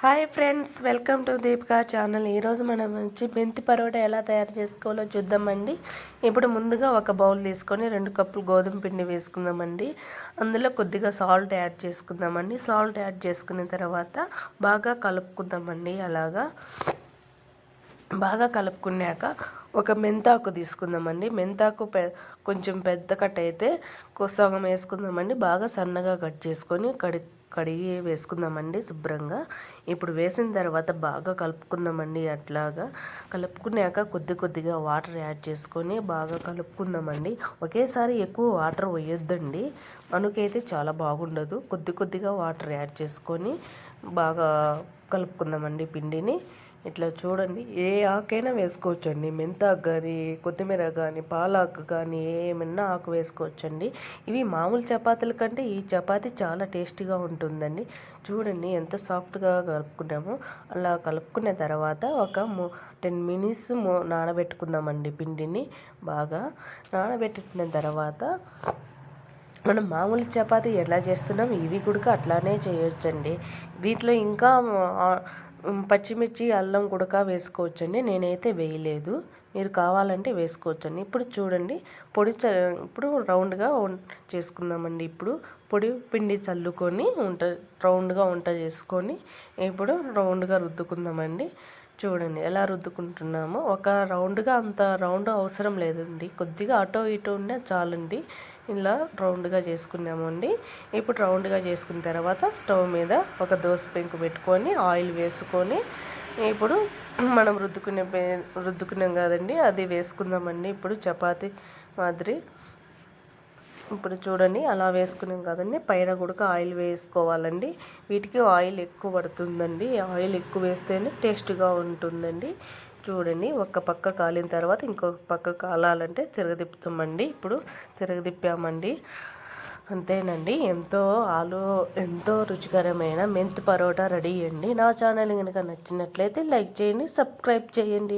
Hi friends welcome to Deepika channel. ఈరోజు మనం వచ్చి మెంతి పరోటా ఎలా తయారు చేసుకోవాలో చూద్దామండి. ఇప్పుడు ముందుగా ఒక బౌల్ తీసుకొని రెండు కప్పులు గోధుమ పిండి వేసుకుందామండి. అందులో కొద్దిగా సాల్ట్ యాడ్ చేసుకుందామండి. సాల్ట్ యాడ్ చేసుకున్న తర్వాత బాగా కలుపుకుందామండి. అలాగా బాగా కలుపుకున్నాక ఒక మెంతాకు తీసుకుందామండి. మెంతాకు పె కొంచెం పెద్ద కట్ అయితే సగం వేసుకుందామండి. బాగా సన్నగా కట్ చేసుకొని కడి కడిగి వేసుకుందామండి శుభ్రంగా. ఇప్పుడు వేసిన తర్వాత బాగా కలుపుకుందామండి అట్లాగా. కలుపుకున్నాక కొద్ది కొద్దిగా వాటర్ యాడ్ చేసుకొని బాగా కలుపుకుందామండి. ఒకేసారి ఎక్కువ వాటర్ వేయొద్దండి మనకైతే చాలా బాగుండదు. కొద్ది కొద్దిగా వాటర్ యాడ్ చేసుకొని బాగా కలుపుకుందామండి పిండిని. ఇట్లా చూడండి ఏ ఆకైనా వేసుకోవచ్చండి. మెంతాకు కానీ కొత్తిమీర కానీ పాలాకు కానీ ఏమన్నా ఆకు వేసుకోవచ్చండి. ఇవి మామూలు చపాతీల కంటే ఈ చపాతీ చాలా టేస్టీగా ఉంటుందండి. చూడండి ఎంత సాఫ్ట్గా కలుపుకున్నామో. అలా కలుపుకున్న తర్వాత ఒక టెన్ మినిట్స్ నానబెట్టుకుందామండి పిండిని బాగా. నానబెట్టుకున్న తర్వాత మనం మామూలు చపాతీ ఎలా చేస్తున్నాం ఇవి కూడా అట్లానే చేయొచ్చండి. దీంట్లో ఇంకా పచ్చిమిర్చి అల్లం గుడక వేసుకోవచ్చండి. నేనైతే వేయలేదు. మీరు కావాలంటే వేసుకోవచ్చండి. ఇప్పుడు చూడండి పొడి చ ఇప్పుడు రౌండ్గా చేసుకుందామండి. ఇప్పుడు పొడి పిండి చల్లుకొని ఉంట రౌండ్గా వంట చేసుకొని ఇప్పుడు రౌండ్గా రుద్దుకుందామండి. చూడండి ఎలా రుద్దుకుంటున్నామో. ఒక రౌండ్గా అంత రౌండ్ అవసరం లేదండి. కొద్దిగా అటో ఇటో ఉండే చాలండి. ఇలా రౌండ్గా చేసుకున్నామండి. ఇప్పుడు రౌండ్గా చేసుకున్న తర్వాత స్టవ్ మీద ఒక దోశ పెంకు పెట్టుకొని ఆయిల్ వేసుకొని ఇప్పుడు మనం రుద్దుకునే రుద్దుకున్నాం కదండి అది వేసుకుందామండి. ఇప్పుడు చపాతి మాదిరి. ఇప్పుడు చూడండి అలా వేసుకున్నాం కదండి. పైన కూడా ఆయిల్ వేసుకోవాలండి. వీటికి ఆయిల్ ఎక్కువ పడుతుందండి. ఆయిల్ ఎక్కువ వేస్తేనే టేస్ట్గా ఉంటుందండి. చూడండి ఒక పక్క కాలిన తర్వాత ఇంకొక పక్క కాలాలంటే తిరగదిప్పుతామండి ఇప్పుడు తిరగదిప్పామండి అంతేనండి. ఎంతో ఆలు ఎంతో రుచికరమైన మెంతు పరోటా రెడీ అండి. నా ఛానల్ కనుక నచ్చినట్లయితే లైక్ చేయండి సబ్స్క్రైబ్ చేయండి.